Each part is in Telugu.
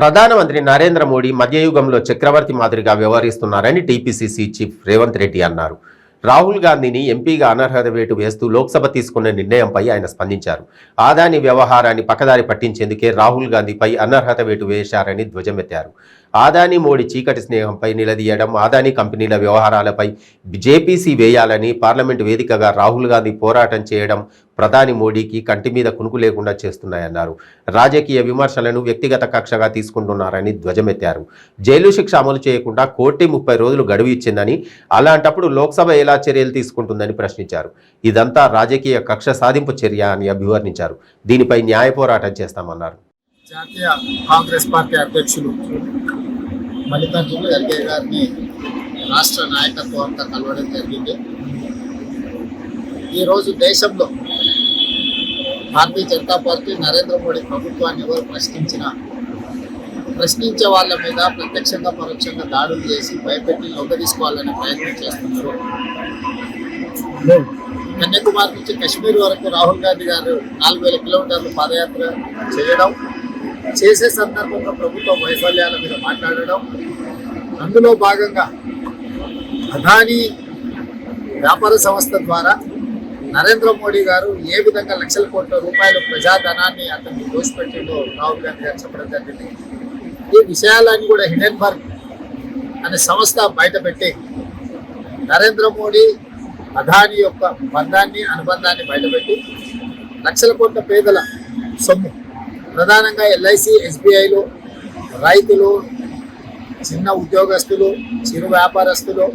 ప్రధానమంత్రి నరేంద్ర మోడీ మధ్యయుగంలో చక్రవర్తి మాదిరిగా వ్యవహరిస్తున్నారని టీపీసీసీ చీఫ్ రేవంత్ రెడ్డి అన్నారు. రాహుల్ గాంధీని ఎంపీగా అనర్హత వేటు వేస్తూ లోక్సభ తీసుకున్న నిర్ణయంపై ఆయన స్పందించారు. ఆదాని వ్యవహారాన్ని పక్కదారి పట్టించేందుకే రాహుల్ గాంధీపై అనర్హత వేటు వేశారని ధ్వజమెత్తారు. ఆదాని మోడీ చీకటి స్నేహంపై నిలదీయడం ఆదాని కంపెనీల వ్యవహారాలపై జేపీసీ వేయాలని పార్లమెంటు వేదికగా రాహుల్ గాంధీ పోరాటం చేయడం ప్రధాని మోడీకి కంటి మీద కునుకు లేకుండా చేస్తున్నాయన్నారు. రాజకీయ విమర్శలను వ్యక్తిగత కక్షగా తీసుకుంటున్నారని ధ్వజమెత్తారు. జైలు శిక్ష అమలు చేయకుండా కోటి ముప్పై రోజులు గడువు ఇచ్చిందని అలాంటప్పుడు లోక్సభ ఎలా చర్యలు తీసుకుంటుందని ప్రశ్నించారు. ఇదంతా రాజకీయ కక్ష సాధింపు చర్య అని అభివర్ణించారు. దీనిపై న్యాయ పోరాటం చేస్తామన్నారు. జాతీయ కాంగ్రెస్ పార్టీ అధ్యక్షులు మల్లికార్జున ఖర్గే గారిని రాష్ట్ర నాయకత్వం అంతా కలవడం జరిగింది. ఈరోజు దేశంలో భారతీయ జనతా పార్టీ నరేంద్ర మోడీ ప్రభుత్వాన్ని ఎవరు ప్రశ్నించినా ప్రశ్నించే వాళ్ళ మీద ప్రత్యక్షంగా పరోక్షంగా దాడులు చేసి భయపెట్టి లొంగదీసుకోవాలనే ప్రయత్నం చేస్తున్నారు. కన్యాకుమారి నుంచి కశ్మీర్ వరకు రాహుల్ గాంధీ గారు నాలుగు వేల కిలోమీటర్లు పాదయాత్ర చేయడం చేసే సందర్భంగా ప్రభుత్వ వైఫల్యాల మీద మాట్లాడడం అందులో భాగంగా అదానీ వ్యాపార సంస్థ ద్వారా నరేంద్ర మోడీ గారు ఏ విధంగా లక్షల కోట్ల రూపాయల ప్రజాధనాన్ని అతన్ని దోషిపెట్టిందో రాహుల్ గాంధీ గారు చెప్పడం జరిగింది. ఈ విషయాలన్నీ కూడా హిడెన్బర్గ్ అనే సంస్థ బయటపెట్టి నరేంద్ర మోడీ అదాని యొక్క బంధాన్ని అనుబంధాన్ని బయటపెట్టి లక్షల కోట్ల పేదల సొమ్ము ప్రధానంగా ఎల్ఐసి ఎస్బీఐలు రైతులు చిన్న ఉద్యోగస్తులు చిరు వ్యాపారస్తులు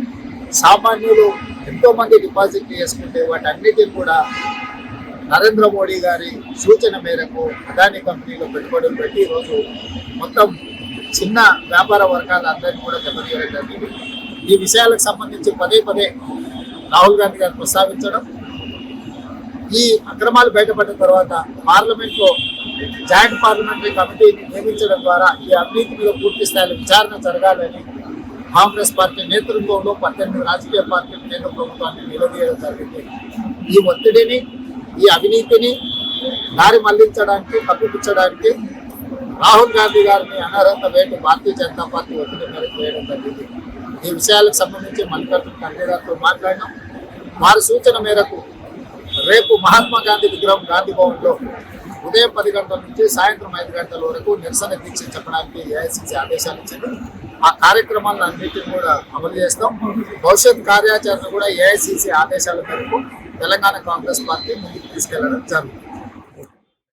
సామాన్యులు ఎంతోమంది డిపాజిట్ చేసుకుంటే వాటన్నిటిని కూడా నరేంద్ర మోడీ గారి సూచన మేరకు అదాని కంపెనీలో పెట్టుబడులు పెట్టి ఈరోజు మొత్తం చిన్న వ్యాపార వర్గాల అందరినీ కూడా దెబ్బతీయడం జరిగింది. ఈ విషయాలకు సంబంధించి పదే పదే రాహుల్ గాంధీ గారు ప్రస్తావించడం ఈ అక్రమాలు బయటపడిన తర్వాత పార్లమెంట్లో జాయింట్ పార్లమెంటరీ కమిటీని నియమించడం ద్వారా ఈ అవినీతి మీద పూర్తి స్థాయిలో విచారణ జరగాలని కాంగ్రెస్ పార్టీ నేతృత్వంలో పద్దెనిమిది రాజకీయ పార్టీల కేంద్ర ప్రభుత్వాన్ని నిలదీయడం జరిగింది. ఈ ఒత్తిడిని ఈ అవినీతిని దారి మళ్ళించడానికి కప్పిపుచ్చడానికి రాహుల్ గాంధీ గారిని అనర్హత వేటు భారతీయ జనతా పార్టీ ఒత్తిడి మేరకు వేయడం జరిగింది. ఈ విషయాలకు సంబంధించి మల్లికార్జున ఖర్గే గారితో మాట్లాడినాం. వారి సూచన మేరకు రేపు మహాత్మా గాంధీ విగ్రహం గాంధీ భవన్లో ఉదయం పది గంటల నుంచి సాయంత్రం ఐదు గంటల వరకు నిరసన దీక్ష చెప్పడానికి ఏఐసిసి ఆదేశాలు ఇచ్చింది ఆ కార్యక్రమాలను అన్నింటినీ కూడా అమలు చేస్తాం. భవిష్యత్ కార్యాచరణ కూడా ఏఐసిసి ఆదేశాల మేరకు తెలంగాణ కాంగ్రెస్ పార్టీ ముందుకు తీసుకెళ్ళడం జరుగుతుంది.